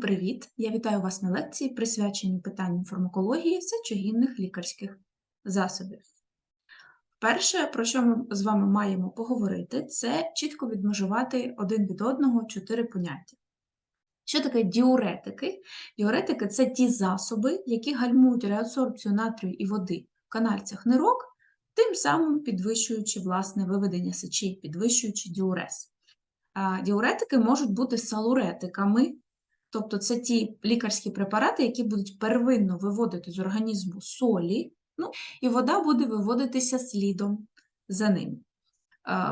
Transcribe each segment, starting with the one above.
Привіт! Я вітаю вас на лекції, присвяченій питанням фармакології сечогінних лікарських засобів. Перше, про що ми з вами маємо поговорити, це чітко відмежувати один від одного чотири поняття. Що таке діуретики? Діуретики це ті засоби, які гальмують реабсорбцію натрію і води в канальцях нирок, тим самим підвищуючи власне виведення сечі, підвищуючи діурез. Діуретики можуть бути салуретиками, Тобто це ті лікарські препарати, які будуть первинно виводити з організму солі, ну, і вода буде виводитися слідом за ним.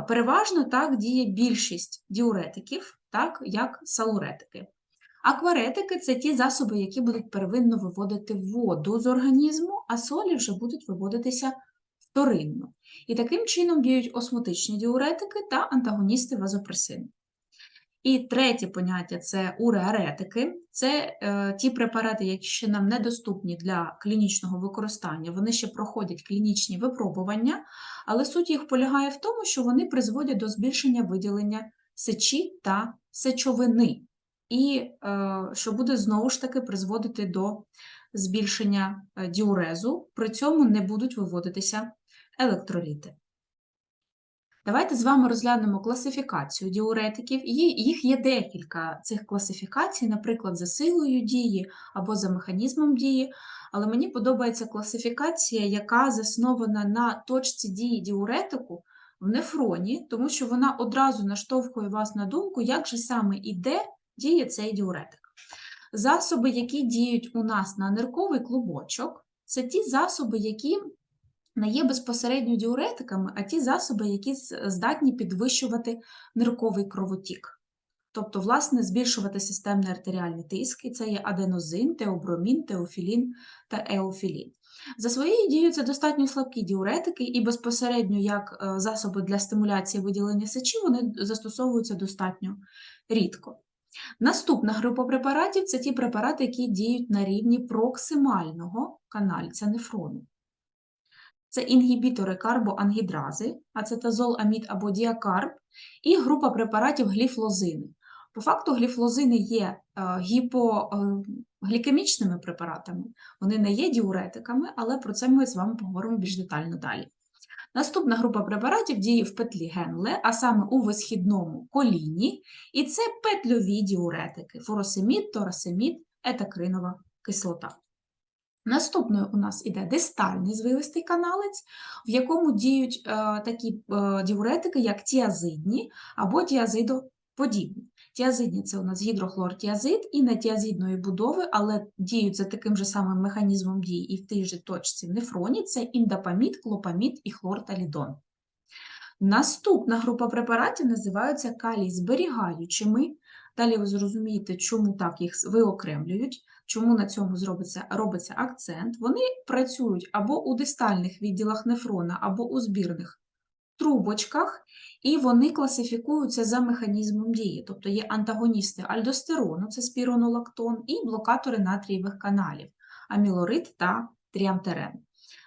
Переважно так діє більшість діуретиків, так, як салуретики. Акваретики це ті засоби, які будуть первинно виводити воду з організму, а солі вже будуть виводитися вторинно. І таким чином діють осмотичні діуретики та антагоністи вазопресину. І третє поняття це уреаретики. Це е, ті препарати, які ще нам недоступні для клінічного використання. Вони ще проходять клінічні випробування, але суть їх полягає в тому, що вони призводять до збільшення виділення сечі та сечовини, і е, що буде знову ж таки призводити до збільшення е, діурезу, при цьому не будуть виводитися електроліти. Давайте з вами розглянемо класифікацію діуретиків. Їх є декілька цих класифікацій, наприклад, за силою дії або за механізмом дії. Але мені подобається класифікація, яка заснована на точці дії діуретику в нефроні, тому що вона одразу наштовхує вас на думку, як же саме і де діє цей діуретик. Засоби, які діють у нас на нирковий клубочок, це ті засоби, які не є безпосередньо діуретиками, а ті засоби, які здатні підвищувати нирковий кровотік. Тобто, власне, збільшувати системний артеріальний тиск, і це є аденозин, теобромін, теофілін та еофілін. За своєю дією це достатньо слабкі діуретики, і безпосередньо як е, засоби для стимуляції виділення сечі вони застосовуються достатньо рідко. Наступна група препаратів це ті препарати, які діють на рівні проксимального канальця нефрону. Це інгібітори карбоангідрази, ацетазол, амід або діакарб, і група препаратів гліфлозини. По факту гліфлозини є е, гіпоглікемічними препаратами, вони не є діуретиками, але про це ми з вами поговоримо більш детально далі. Наступна група препаратів діє в петлі Генле, а саме у висхідному коліні, і це петльові діуретики фуросемід, торасемід, етакринова кислота. Наступною у нас іде дистальний звивистий каналець, в якому діють е, такі е, діуретики, як тіазидні або тіазидоподібні. Тіазидні це у нас гідрохлортіазид і не тіазидної будови, але діють за таким же самим механізмом дії і в тій же точці нефроні це індапамід, клопамід і хлорталідон. Наступна група препаратів називаються калій зберігаючими. Далі ви зрозумієте, чому так їх виокремлюють. Чому на цьому зробиться, робиться акцент? Вони працюють або у дистальних відділах нефрона, або у збірних трубочках, і вони класифікуються за механізмом дії. Тобто є антагоністи альдостерону, це спіронолактон, і блокатори натрієвих каналів, амілорид та тріамтерен.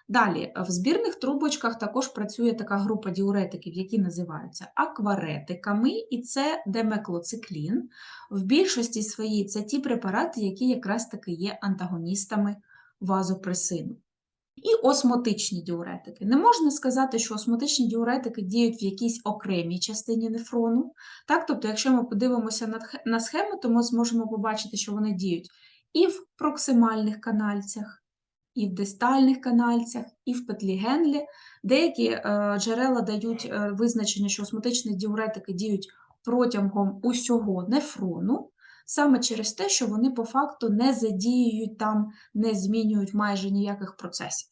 Далі, в збірних трубочках також працює така група діуретиків, які називаються акваретиками, і це демеклоциклін. В більшості своїй це ті препарати, які якраз таки є антагоністами вазопресину. І осмотичні діуретики. Не можна сказати, що осмотичні діуретики діють в якійсь окремій частині нефрону. Так? Тобто, якщо ми подивимося на схему, то ми зможемо побачити, що вони діють і в проксимальних канальцях, і в дистальних канальцях, і в петлі Генлі. Деякі е, джерела дають е, визначення, що осмотичні діуретики діють протягом усього нефрону, саме через те, що вони по факту не задіюють там, не змінюють майже ніяких процесів.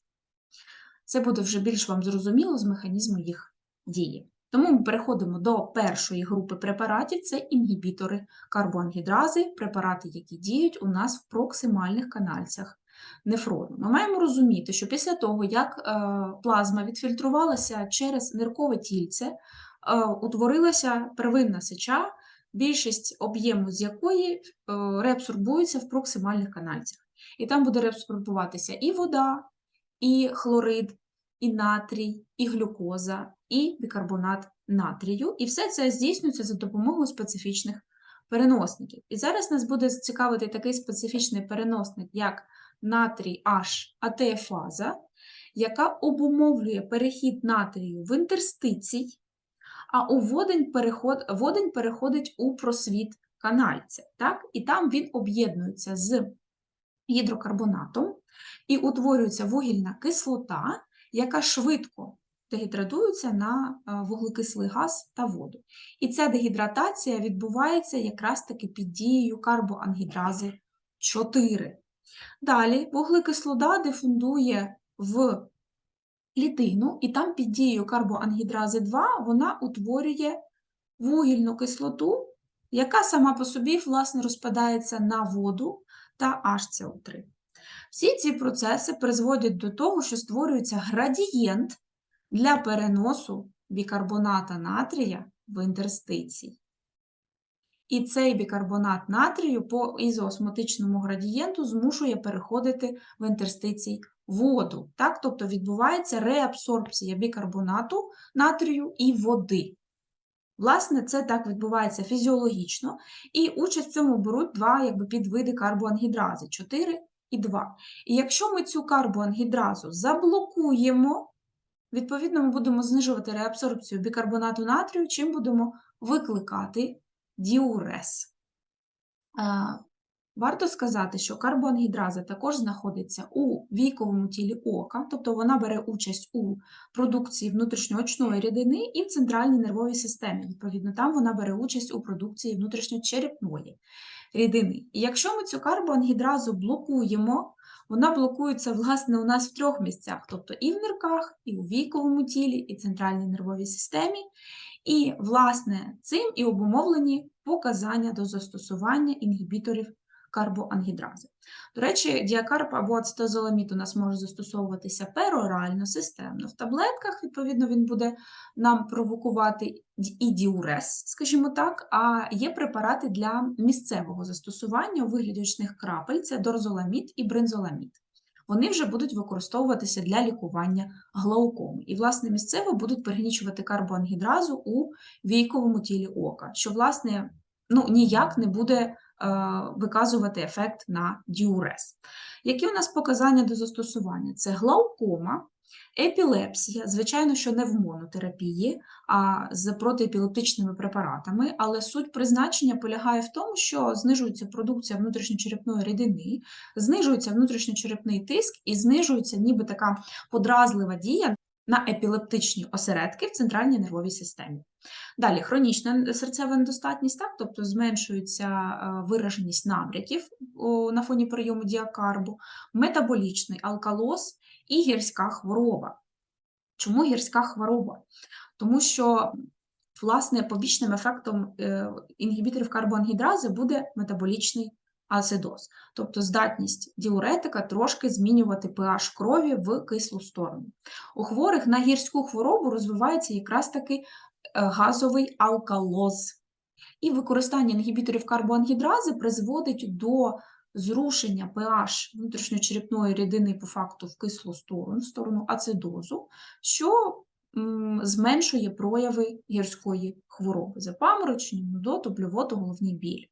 Це буде вже більш вам зрозуміло з механізму їх дії. Тому ми переходимо до першої групи препаратів це інгібітори карбоангідрази, препарати, які діють у нас в проксимальних канальцях нефрону. Ми маємо розуміти, що після того, як е, плазма відфільтрувалася через ниркове тільце, е, утворилася первинна сеча, більшість об'єму з якої е, реабсорбується в проксимальних канальцях. І там буде реабсорбуватися і вода, і хлорид, і натрій, і глюкоза, і бікарбонат натрію. І все це здійснюється за допомогою специфічних переносників. І зараз нас буде цікавити такий специфічний переносник, як натрій H АТФаза, яка обумовлює перехід натрію в інтерстицій, а у водень, переход, водень переходить у просвіт канальця. Так? І там він об'єднується з гідрокарбонатом і утворюється вугільна кислота, яка швидко дегідратується на е, вуглекислий газ та воду. І ця дегідратація відбувається якраз таки під дією карбоангідрази 4. Далі вуглекислота дифундує в клітину, і там під дією карбоангідрази 2 вона утворює вугільну кислоту, яка сама по собі власне розпадається на воду та HCO3. Всі ці процеси призводять до того, що створюється градієнт для переносу бікарбоната натрія в інтерстиції. І цей бікарбонат натрію по ізоосмотичному градієнту змушує переходити в інтерстицій воду. Так? Тобто відбувається реабсорбція бікарбонату натрію і води. Власне, це так відбувається фізіологічно, і участь в цьому беруть два якби, підвиди карбоангідрази 4 і 2. І якщо ми цю карбоангідразу заблокуємо, відповідно, ми будемо знижувати реабсорбцію бікарбонату натрію, чим будемо викликати діурез. Варто сказати, що карбоангідраза також знаходиться у війковому тілі ока, тобто вона бере участь у продукції внутрішньоочної рідини і в центральній нервовій системі. Відповідно, там вона бере участь у продукції внутрішньочерепної рідини. І якщо ми цю карбоангідразу блокуємо, вона блокується, власне, у нас в трьох місцях, тобто і в нирках, і у війковому тілі, і центральній нервовій системі. І, власне, цим і обумовлені показання до застосування інгібіторів карбоангідрази. До речі, діакарп або ацетозоламід у нас може застосовуватися перорально, системно. В таблетках, відповідно, він буде нам провокувати і діурез, скажімо так, а є препарати для місцевого застосування у вигляді очних крапель це дорзоламід і брензоламід. Вони вже будуть використовуватися для лікування глаукоми. І, власне, місцево будуть пригнічувати карбоангідразу у війковому тілі ока, що, власне, ну, ніяк не буде Е, виказувати ефект на діурез. Які у нас показання до застосування? Це глаукома, епілепсія, звичайно, що не в монотерапії, а з протиепілептичними препаратами, але суть призначення полягає в тому, що знижується продукція внутрішньочерепної рідини, знижується внутрішньочерепний тиск і знижується ніби така подразлива дія на епілептичні осередки в центральній нервовій системі. Далі хронічна серцева недостатність, так, тобто зменшується е, вираженість набряків на фоні прийому діакарбу, метаболічний алкалоз і гірська хвороба. Чому гірська хвороба? Тому що, власне, побічним ефектом е, інгібіторів карбоангідрази буде метаболічний ацидоз, тобто здатність діуретика трошки змінювати pH крові в кислу сторону. У хворих на гірську хворобу розвивається якраз таки е, газовий алкалоз. І використання інгібіторів карбоангідрази призводить до зрушення pH внутрішньочерепної рідини по факту в кислу сторону, в сторону ацидозу, що зменшує прояви гірської хвороби запаморочення, нудоту, блювоту, головний біль.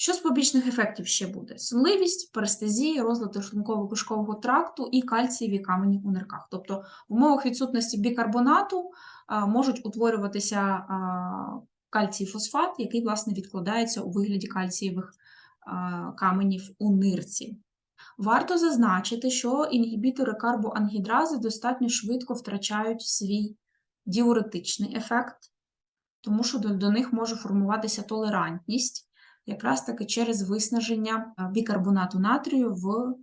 Що з побічних ефектів ще буде? Сонливість, парестезія, розлад шлунково кишкового тракту і кальцієві камені у нирках. Тобто в умовах відсутності бікарбонату можуть утворюватися кальцій фосфат, який, власне, відкладається у вигляді кальцієвих каменів у нирці. Варто зазначити, що інгібітори карбоангідрази достатньо швидко втрачають свій діуретичний ефект, тому що до, до них може формуватися толерантність якраз таки через виснаження е, бікарбонату натрію в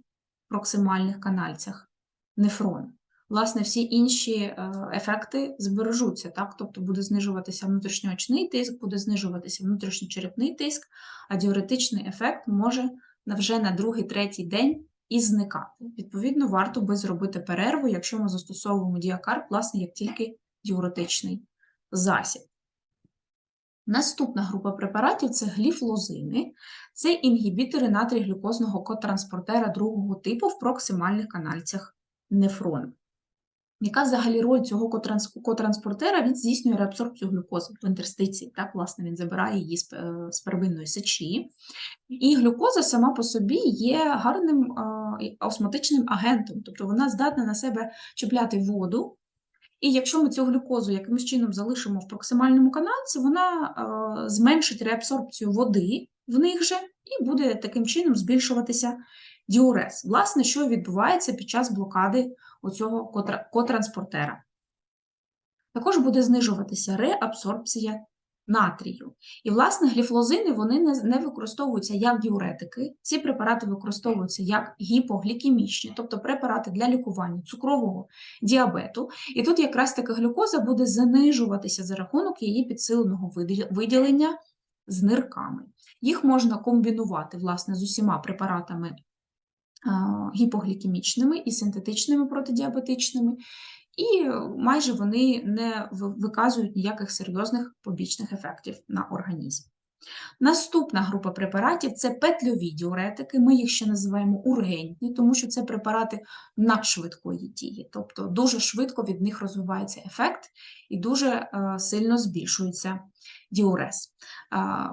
проксимальних канальцях нефрону. Власне, всі інші е, ефекти збережуться, так? тобто буде знижуватися внутрішньоочний тиск, буде знижуватися внутрішньочерепний тиск, а діуретичний ефект може вже на другий-третій день і зникати. Відповідно, варто би зробити перерву, якщо ми застосовуємо діакарп, власне, як тільки діуретичний засіб. Наступна група препаратів це гліфлозини, це інгібітори натрій-глюкозного котранспортера другого типу в проксимальних канальцях нефрону. Яка взагалі роль цього котранс- котранспортера? Він здійснює реабсорбцію глюкози в інтерстиції. Так, власне, він забирає її з, е, первинної сечі. І глюкоза сама по собі є гарним а, осмотичним агентом, тобто вона здатна на себе чіпляти воду. І якщо ми цю глюкозу якимось чином залишимо в проксимальному каналці, вона зменшить реабсорбцію води в них же і буде таким чином збільшуватися діурез. Власне, що відбувається під час блокади оцього котра- котранспортера. Також буде знижуватися реабсорбція натрію. І, власне, гліфлозини вони не, використовуються як діуретики. Ці препарати використовуються як гіпоглікемічні, тобто препарати для лікування цукрового діабету. І тут якраз таки глюкоза буде знижуватися за рахунок її підсиленого виділення з нирками. Їх можна комбінувати власне з усіма препаратами гіпоглікемічними і синтетичними протидіабетичними, і майже вони не виказують ніяких серйозних побічних ефектів на організм. Наступна група препаратів це петльові діуретики. Ми їх ще називаємо ургентні, тому що це препарати надшвидкої дії, тобто дуже швидко від них розвивається ефект і дуже е, сильно збільшується діурез.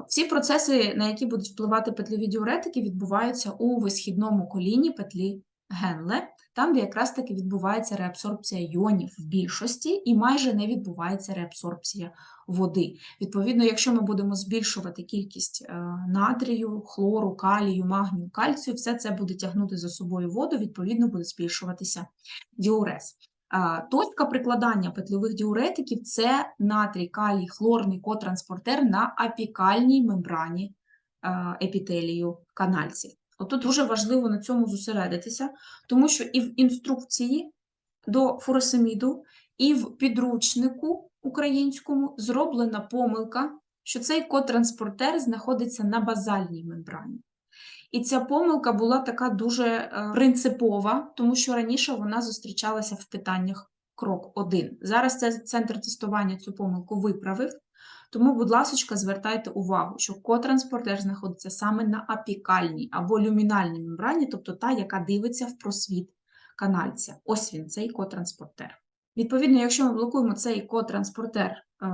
Всі процеси, на які будуть впливати петльові діуретики, відбуваються у висхідному коліні петлі Генле, там, де якраз таки відбувається реабсорбція іонів в більшості і майже не відбувається реабсорбція води. Відповідно, якщо ми будемо збільшувати кількість е, натрію, хлору, калію, магнію, кальцію, все це буде тягнути за собою воду, відповідно буде збільшуватися діурез. А, Точка прикладання петльових діуретиків це натрій, калій, хлорний котранспортер на апікальній мембрані е, епітелію канальців. Отут дуже важливо на цьому зосередитися, тому що і в інструкції до фуросеміду, і в підручнику українському зроблена помилка, що цей котранспортер знаходиться на базальній мембрані. І ця помилка була така дуже е, принципова, тому що раніше вона зустрічалася в питаннях крок 1. Зараз цей центр тестування цю помилку виправив, тому, будь ласка, звертайте увагу, що котранспортер знаходиться саме на апікальній або люмінальній мембрані, тобто та, яка дивиться в просвіт канальця. Ось він, цей котранспортер. Відповідно, якщо ми блокуємо цей котранспортер е,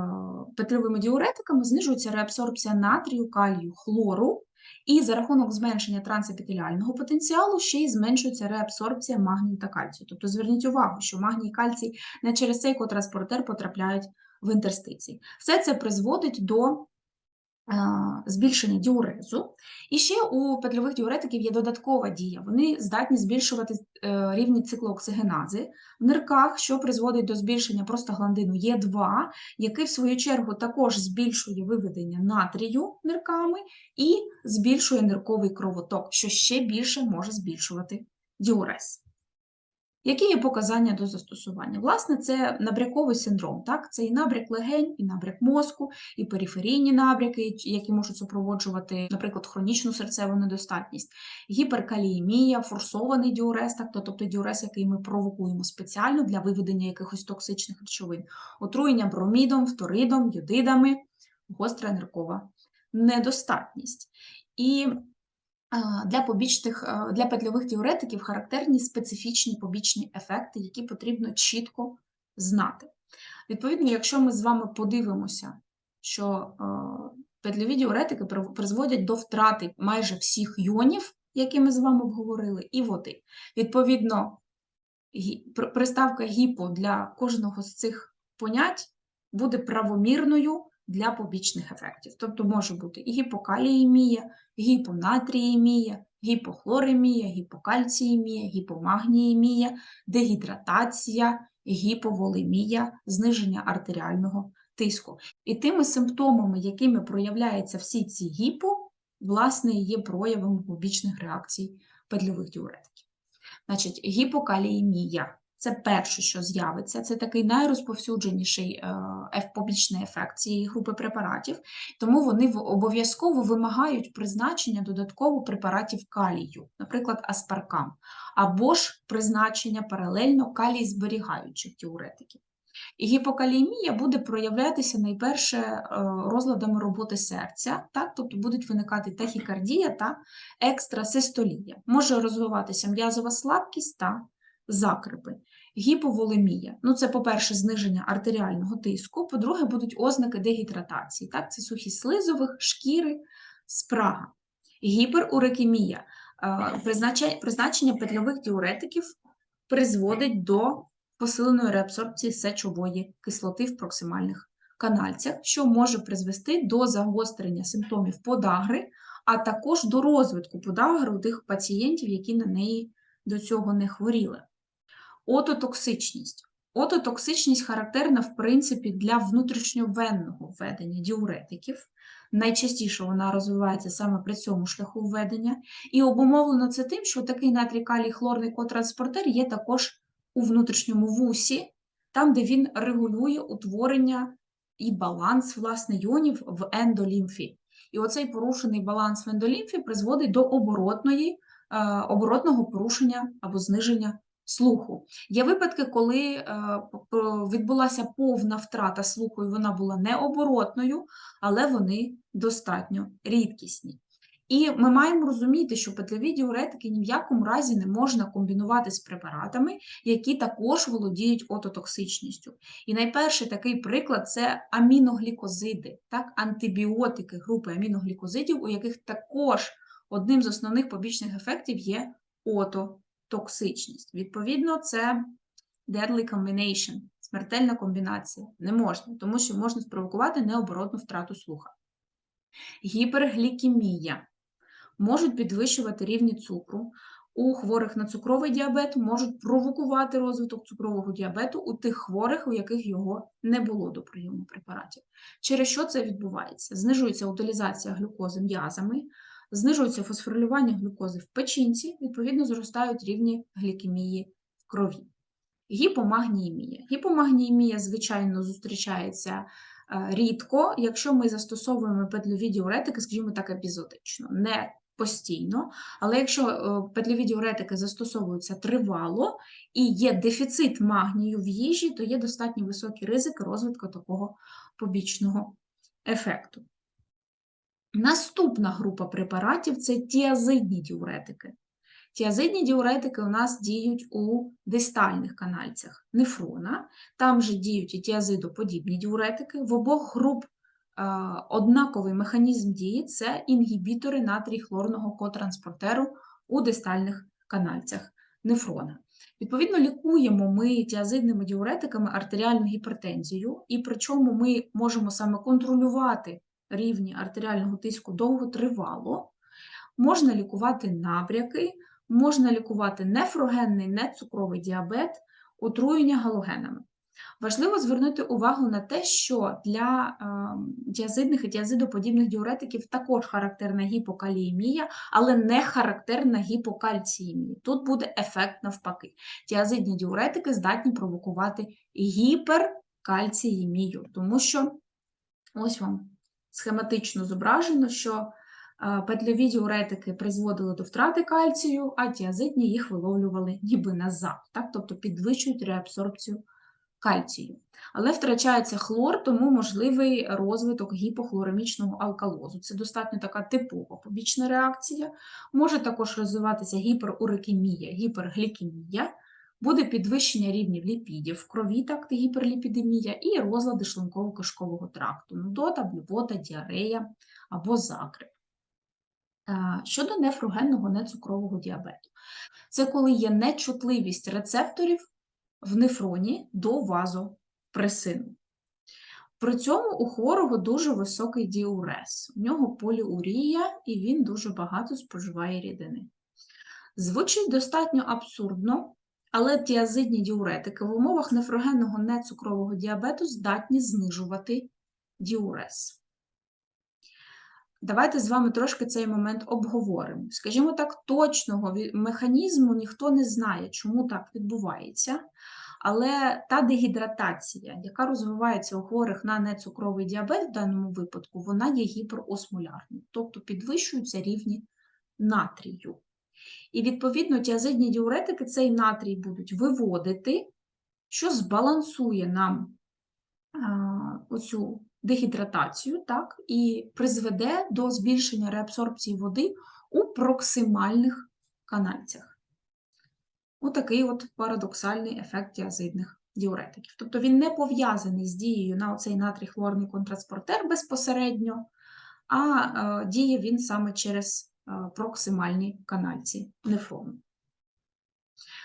петльовими діуретиками, знижується реабсорбція натрію, калію, хлору, і за рахунок зменшення трансепітеліального потенціалу ще й зменшується реабсорбція магнію та кальцію. Тобто зверніть увагу, що магній і кальцій не через цей котранспортер потрапляють в інтерстиції. Все це призводить до збільшення діурезу. І ще у петльових діуретиків є додаткова дія. Вони здатні збільшувати е, рівні циклооксигенази в нирках, що призводить до збільшення простагландину Е2, який в свою чергу також збільшує виведення натрію нирками і збільшує нирковий кровоток, що ще більше може збільшувати діурез. Які є показання до застосування? Власне, це набряковий синдром. Так? Це і набряк легень, і набряк мозку, і периферійні набряки, які можуть супроводжувати, наприклад, хронічну серцеву недостатність, гіперкаліємія, форсований діурез, так? тобто діурез, який ми провокуємо спеціально для виведення якихось токсичних речовин, отруєння бромідом, фторидом, йодидами, гостра ниркова недостатність. І Для побічних, а, для петльових діуретиків характерні специфічні побічні ефекти, які потрібно чітко знати. Відповідно, якщо ми з вами подивимося, що петльові діуретики призводять до втрати майже всіх йонів, які ми з вами обговорили, і води. Відповідно, приставка гіпо для кожного з цих понять буде правомірною для побічних ефектів. Тобто може бути і гіпокаліємія, гіпонатріємія, гіпохлоремія, гіпокальціємія, гіпомагніємія, дегідратація, гіповолемія, зниження артеріального тиску. І тими симптомами, якими проявляються всі ці гіпо, власне, є проявами побічних реакцій петльових діуретиків. Значить, гіпокаліємія це перше, що з'явиться, це такий найрозповсюдженіший е, побічний ефект цієї групи препаратів, тому вони обов'язково вимагають призначення додатково препаратів калію, наприклад, аспаркам, або ж призначення паралельно калій-зберігаючих діуретиків. І гіпокаліємія буде проявлятися найперше е, розладами роботи серця, так? тобто будуть виникати тахікардія та екстрасистолія. Може розвиватися м'язова слабкість та закрипи. Гіповолемія. Ну, це, по-перше, зниження артеріального тиску, по-друге, будуть ознаки дегідратації. Так, це сухість слизових, шкіри, спрага. Гіперурекемія. Е, призначення петльових діуретиків призводить до посиленої реабсорбції сечової кислоти в проксимальних канальцях, що може призвести до загострення симптомів подагри, а також до розвитку подагри у тих пацієнтів, які на неї до цього не хворіли. Ототоксичність. Ототоксичність характерна, в принципі, для внутрішньовенного введення діуретиків. Найчастіше вона розвивається саме при цьому шляху введення, і обумовлено це тим, що такий натрій калій хлорний котранспортер є також у внутрішньому вусі, там, де він регулює утворення і баланс власне йонів в ендолімфі. І оцей порушений баланс в ендолімфі призводить до оборотної, е, оборотного порушення або зниження слуху. Є випадки, коли е, відбулася повна втрата слуху, і вона була необоротною, але вони достатньо рідкісні. І ми маємо розуміти, що петлеві діуретики ні в якому разі не можна комбінувати з препаратами, які також володіють ототоксичністю. І найперший такий приклад це аміноглікозиди, так, антибіотики групи аміноглікозидів, у яких також одним з основних побічних ефектів є ототоксичність. Відповідно, це deadly combination, смертельна комбінація. Не можна, тому що можна спровокувати необоротну втрату слуха. Гіперглікемія можуть підвищувати рівні цукру. У хворих на цукровий діабет можуть провокувати розвиток цукрового діабету у тих хворих, у яких його не було до прийому препаратів. Через що це відбувається? Знижується утилізація глюкози м'язами, знижується фосфорилювання глюкози в печінці, відповідно, зростають рівні глікемії в крові. Гіпомагніємія. Гіпомагніємія, звичайно, зустрічається е, рідко, якщо ми застосовуємо петльові діуретики, скажімо так, епізодично. Не постійно, але якщо е, діуретики застосовуються тривало і є дефіцит магнію в їжі, то є достатньо високий ризик розвитку такого побічного ефекту. Наступна група препаратів це тіазидні діуретики. Тіазидні діуретики у нас діють у дистальних канальцях нефрона, там же діють і тіазидоподібні діуретики. В обох груп однаковий механізм дії це інгібітори натрій хлорного котранспортеру у дистальних канальцях нефрона. Відповідно, лікуємо ми тіазидними діуретиками артеріальну гіпертензію, і причому ми можемо саме контролювати рівні артеріального тиску довготривало, можна лікувати набряки, можна лікувати нефрогенний, нецукровий діабет, отруєння галогенами. Важливо звернути увагу на те, що для діазидних і діазидоподібних діуретиків також характерна гіпокаліємія, але не характерна гіпокальціємія. Тут буде ефект навпаки. Діазидні діуретики здатні провокувати гіперкальціємію, тому що ось вам схематично зображено, що петльові діуретики призводили до втрати кальцію, а діазидні їх виловлювали ніби назад, так? тобто підвищують реабсорбцію кальцію. Але втрачається хлор, тому можливий розвиток гіпохлоремічного алкалозу. Це достатньо така типова побічна реакція. Може також розвиватися гіперурекемія, гіперглікемія, буде підвищення рівнів ліпідів в крові, так гіперліпідемія, і розлади шлунково-кишкового тракту, нудота, блювота, діарея або закрип. Щодо нефрогенного нецукрового діабету, це коли є нечутливість рецепторів в нефроні до вазопресину. При цьому у хворого дуже високий діурез, у нього поліурія, і він дуже багато споживає рідини. Звучить достатньо абсурдно, але тіазидні діуретики в умовах нефрогенного нецукрового діабету здатні знижувати діурез. Давайте з вами трошки цей момент обговоримо. Скажімо так, точного механізму ніхто не знає, чому так відбувається. Але та дегідратація, яка розвивається у хворих на нецукровий діабет в даному випадку, вона є гіперосмолярною, тобто підвищуються рівні натрію. І, відповідно, тіазидні діуретики цей натрій будуть виводити, що збалансує нам оцю дегідратацію, так, і призведе до збільшення реабсорбції води у проксимальних канальцях. отакий от парадоксальний ефект тіазидних діуретиків. Тобто він не пов'язаний з дією на оцей натрій хлорний контранспортер безпосередньо, а е, діє він саме через е, проксимальні канальці нефрону.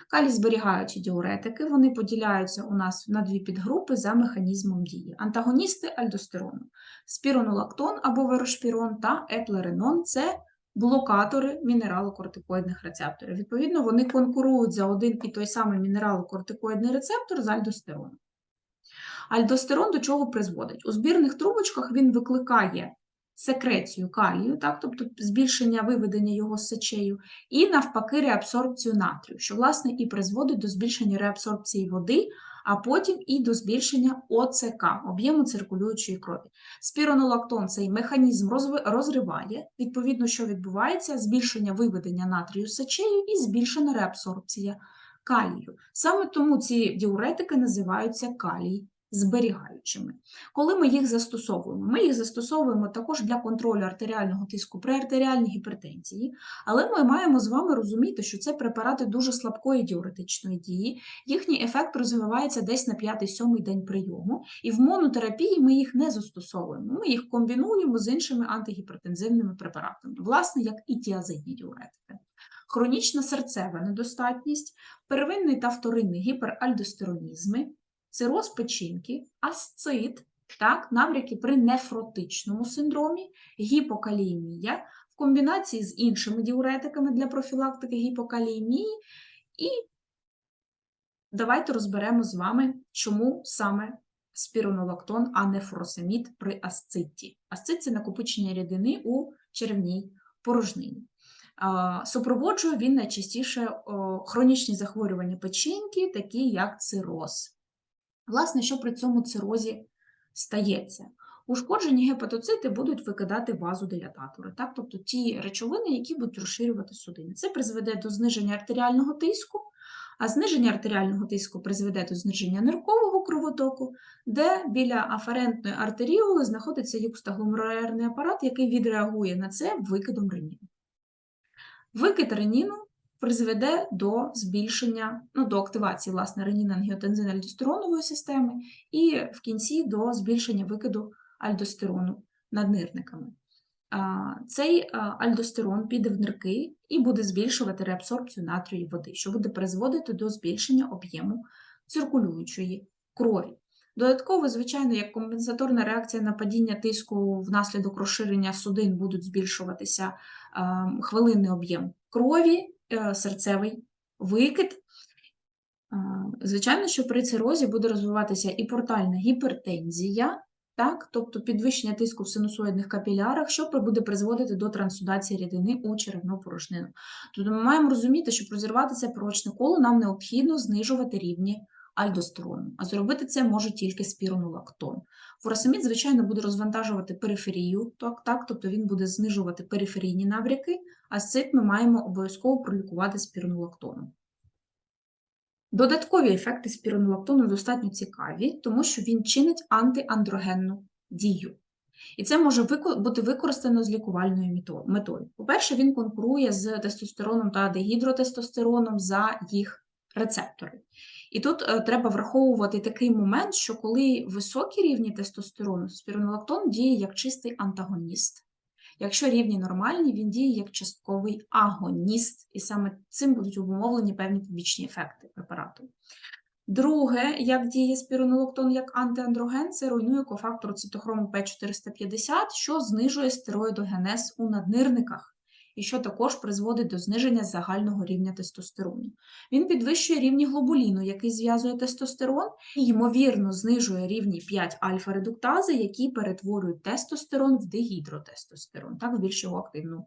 Калій зберігаючі діуретики, вони поділяються у нас на дві підгрупи за механізмом дії. Антагоністи альдостерону, спіронолактон або верошпірон та еплеренон – це блокатори мінералокортикоїдних рецепторів. Відповідно, вони конкурують за один і той самий мінералокортикоїдний рецептор з альдостероном. Альдостерон до чого призводить? У збірних трубочках він викликає секрецію калію, так, тобто збільшення виведення його з сечею, і навпаки реабсорбцію натрію, що, власне, і призводить до збільшення реабсорбції води, а потім і до збільшення ОЦК, об'єму циркулюючої крові. Спіронолактон цей механізм розриває, відповідно, що відбувається? Збільшення виведення натрію з сечею і збільшена реабсорбція калію. Саме тому ці діуретики називаються калій зберігаючими. Коли ми їх застосовуємо? Ми їх застосовуємо також для контролю артеріального тиску при артеріальній гіпертензії, але ми маємо з вами розуміти, що це препарати дуже слабкої діуретичної дії, їхній ефект розвивається десь на 5-7 день прийому, і в монотерапії ми їх не застосовуємо. Ми їх комбінуємо з іншими антигіпертензивними препаратами, власне, як і тіазидні діуретики. Хронічна серцева недостатність, первинний та вторинний гіперальдостеронізми, цироз печінки, асцит, так, набряки при нефротичному синдромі, гіпокаліємія в комбінації з іншими діуретиками для профілактики гіпокаліємії. І давайте розберемо з вами, чому саме спіронолактон, а не фуросемід при асциті. Асцит – це накопичення рідини у черевній порожнині. Супроводжує він найчастіше хронічні захворювання печінки, такі як цироз. Власне, що при цьому цирозі стається? Ушкоджені гепатоцити будуть викидати вазодилататори, так? тобто ті речовини, які будуть розширювати судини. Це призведе до зниження артеріального тиску, а зниження артеріального тиску призведе до зниження ниркового кровотоку, де біля аферентної артеріоли знаходиться юкстагломерулярний апарат, який відреагує на це викидом реніну. Викид реніну призведе до збільшення, ну, до активації власне ренін-ангіотензин-альдостеронової системи і в кінці до збільшення викиду альдостерону наднирниками. Цей альдостерон піде в нирки і буде збільшувати реабсорбцію натрію води, що буде призводити до збільшення об'єму циркулюючої крові. Додатково, звичайно, як компенсаторна реакція на падіння тиску внаслідок розширення судин будуть збільшуватися а, хвилинний об'єм крові, серцевий викид. Звичайно, що при цирозі буде розвиватися і портальна гіпертензія, так? тобто підвищення тиску в синусоїдних капілярах, що буде призводити до трансудації рідини у черевну порожнину. Тобто ми маємо розуміти, щоб розірвати це порочне коло, нам необхідно знижувати рівні альдостерону, а зробити це може тільки спіронолактон. Фуросемід, звичайно, буде розвантажувати периферію, так, тобто він буде знижувати периферійні набряки, а цит ми маємо обов'язково пролікувати спіронолактоном. Додаткові ефекти спіронолактону достатньо цікаві, тому що він чинить антиандрогенну дію. І це може бути використано з лікувальною метою. По-перше, він конкурує з тестостероном та дегідротестостероном за їх рецептори. І тут е, треба враховувати такий момент, що коли високі рівні тестостерону, спіронолактон діє як чистий антагоніст. Якщо рівні нормальні, він діє як частковий агоніст, і саме цим будуть обумовлені певні побічні ефекти препарату. Друге, як діє спіронолоктон як антиандроген, це руйнує кофактор цитохрому П450, що знижує стероїдогенез у наднирниках, і що також призводить до зниження загального рівня тестостерону. Він підвищує рівні глобуліну, який зв'язує тестостерон, і, ймовірно, знижує рівні 5 альфа-редуктази, які перетворюють тестостерон в дегідротестостерон, так, в більш його активну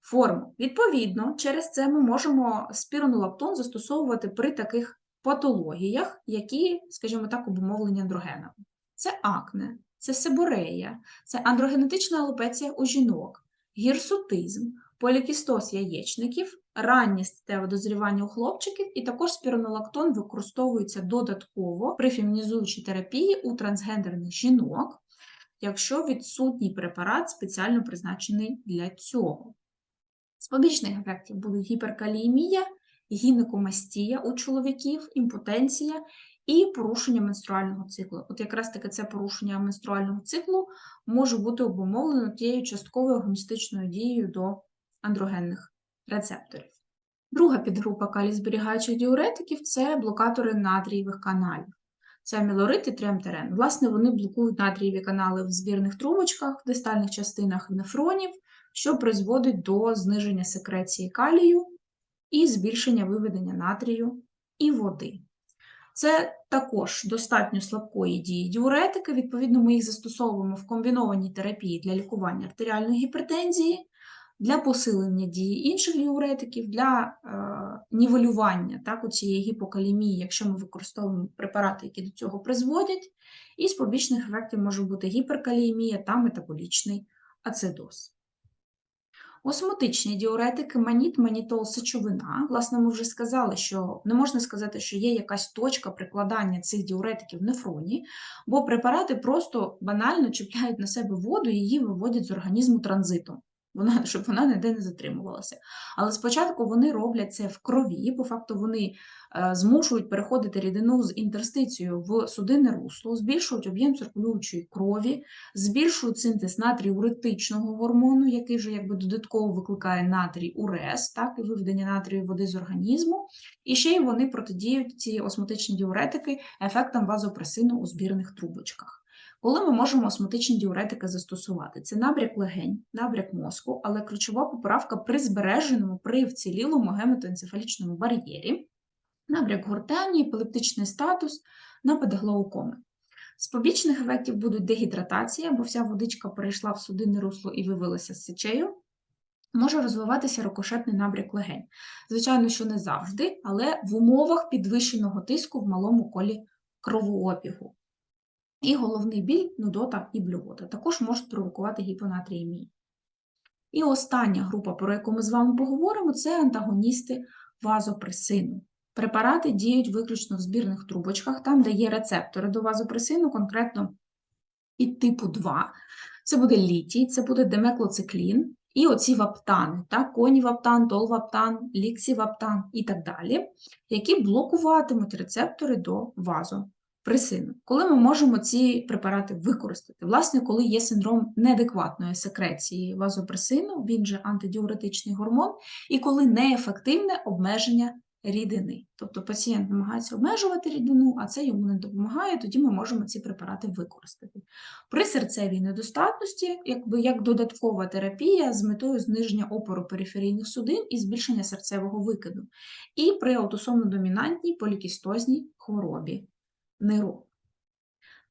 форму. Відповідно, через це ми можемо спіронолактон застосовувати при таких патологіях, які, скажімо так, обумовлені андрогенами. Це акне, це себорея, це андрогенетична алопеція у жінок, гірсутизм, полікістоз яєчників, раннє статеве дозрівання у хлопчиків, і також спіронолактон використовується додатково при фемінізуючій терапії у трансгендерних жінок, якщо відсутній препарат спеціально призначений для цього. З побічних ефектів будуть гіперкаліємія гінекомастія у чоловіків, імпотенція і порушення менструального циклу. От якраз таки це порушення менструального циклу може бути обумовлено тією частковою агоністичною дією до андрогенних рецепторів. Друга підгрупа калізберігаючих діуретиків це блокатори натрієвих каналів. Це амілорит і тремтерен. Власне, вони блокують натрієві канали в збірних трубочках, в дистальних частинах нефронів, що призводить до зниження секреції калію і збільшення виведення натрію і води. Це також достатньо слабкої дії діуретики. Відповідно, ми їх застосовуємо в комбінованій терапії для лікування артеріальної гіпертензії, для посилення дії інших діуретиків, для е, нівелювання так, цієї гіпокалімії, якщо ми використовуємо препарати, які до цього призводять, і з побічних ефектів може бути гіперкаліємія та метаболічний ацидоз. Осмотичні діуретики, маніт, манітол, сечовина. Власне, ми вже сказали, що не можна сказати, що є якась точка прикладання цих діуретиків в нефроні, бо препарати просто банально чіпляють на себе воду і її виводять з організму транзитом вона, щоб вона ніде не затримувалася. Але спочатку вони роблять це в крові, по факту вони е, змушують переходити рідину з інтерстицією в судинне русло, збільшують об'єм циркулюючої крові, збільшують синтез натріуретичного гормону, який вже якби додатково викликає натрій урез, так, і виведення натрію води з організму. І ще й вони протидіють ці осмотичні діуретики ефектам вазопресину у збірних трубочках. Коли ми можемо осмотичні діуретики застосувати? Це набряк легень, набряк мозку, але ключова поправка при збереженому, при вцілілому гематоенцефалічному бар'єрі, набряк гортані, епілептичний статус, напад глаукоми. З побічних ефектів будуть дегідратація, бо вся водичка перейшла в судинне русло і вивелася з сечею. Може розвиватися рикошетний набряк легень. Звичайно, що не завжди, але в умовах підвищеного тиску в малому колі кровообігу. І головний біль, нудота і блювота. Також можуть провокувати гіпонатріємію. І остання група, про яку ми з вами поговоримо, це антагоністи вазопресину. Препарати діють виключно в збірних трубочках, там, де є рецептори до вазопресину, конкретно від типу 2. Це буде літій, це буде демеклоциклін і оці ваптани, так, коніваптан, толваптан, ліксіваптан і так далі, які блокуватимуть рецептори до вазопресину присину. Коли ми можемо ці препарати використати? Власне, коли є синдром неадекватної секреції вазопресину, він же антидіуретичний гормон, і коли неефективне обмеження рідини. Тобто пацієнт намагається обмежувати рідину, а це йому не допомагає, тоді ми можемо ці препарати використати. При серцевій недостатності, якби як додаткова терапія з метою зниження опору периферійних судин і збільшення серцевого викиду, і при аутосомно-домінантній полікістозній хворобі нейрон.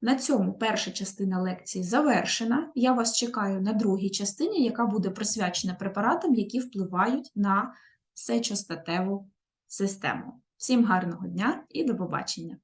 На цьому перша частина лекції завершена. Я вас чекаю на другій частині, яка буде присвячена препаратам, які впливають на сечостатеву систему. Всім гарного дня і до побачення!